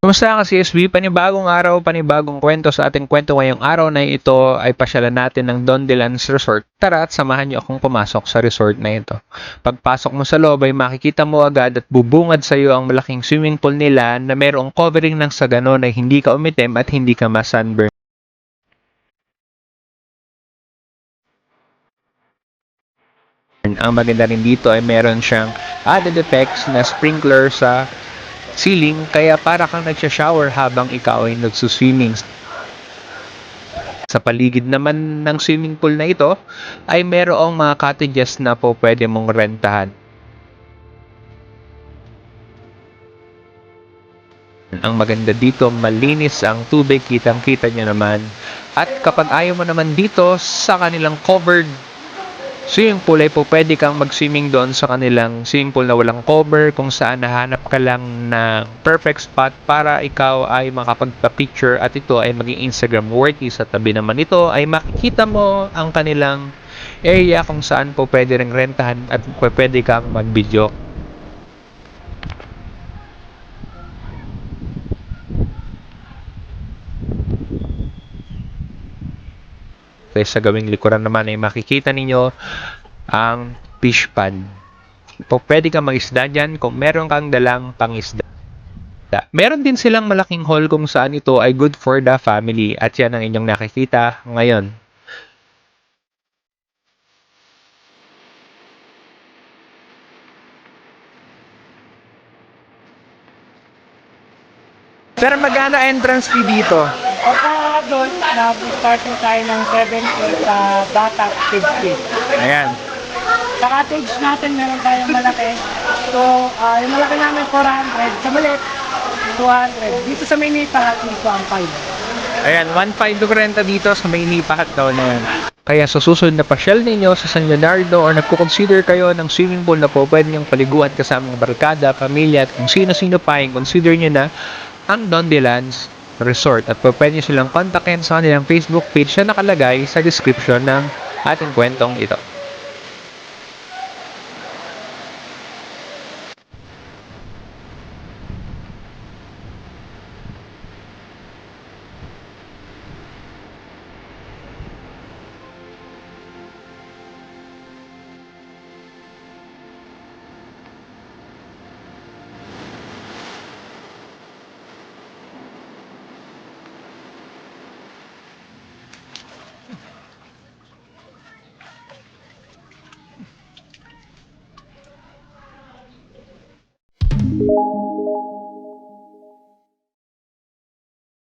Kumusta ka CSB? Panibagong araw, panibagong kwento sa ating kwento ngayong araw na ito ay pasyalan natin ng Don Delans Resort. Tara at samahan niyo akong pumasok sa resort na ito. Pagpasok mo sa loob ay makikita mo agad at bubungad sa iyo ang malaking swimming pool nila na mayroong covering ng sagano na hindi ka umitim at hindi ka ma-sunburn. Ang maganda rin dito ay meron siyang added effects na sprinkler sa ceiling kaya para kang nagsha-shower habang ikaw ay nagsuswimming. Sa paligid naman ng swimming pool na ito ay merong mga cottages na po pwede mong rentahan. Ang maganda dito, malinis ang tubig, kitang-kita nyo naman. At kapag ayaw mo naman dito sa kanilang covered swimming pool ay po pwede kang mag-swimming doon sa kanilang swimming pool na walang cover kung saan nahanap ka lang ng perfect spot para ikaw ay makapagpa-picture at ito ay maging Instagram worthy. Sa tabi naman ito ay makikita mo ang kanilang area kung saan po pwede ring rentahan at pwede kang mag-video. Okay, sa gawing likuran naman ay makikita ninyo ang fish pond. Po, pwede kang mag-isda dyan kung meron kang dalang pangisda. Meron din silang malaking hall kung saan ito ay good for the family at yan ang inyong nakikita ngayon. Pero magkano entrance fee dito? Pagka doon, nag-starting tayo ng 70 sa bata 50. Ayan. Sa cottage natin, meron tayong malaki. So, ah, yung malaki namin 400. Sa maliit, 200. Dito sa Maynita, dito ang 5. Ayan, 1.5 yung renta dito sa may nipahat daw na yan. Kaya sa susunod na pasyal ninyo sa San Leonardo or nagko-consider kayo ng swimming pool na po pwede niyong paliguan kasama ng barkada, pamilya at kung sino-sino pa yung consider nyo na ang Don Delans Resort at po pwede nyo silang kontakin sa kanilang Facebook page na nakalagay sa description ng ating kwentong ito. you.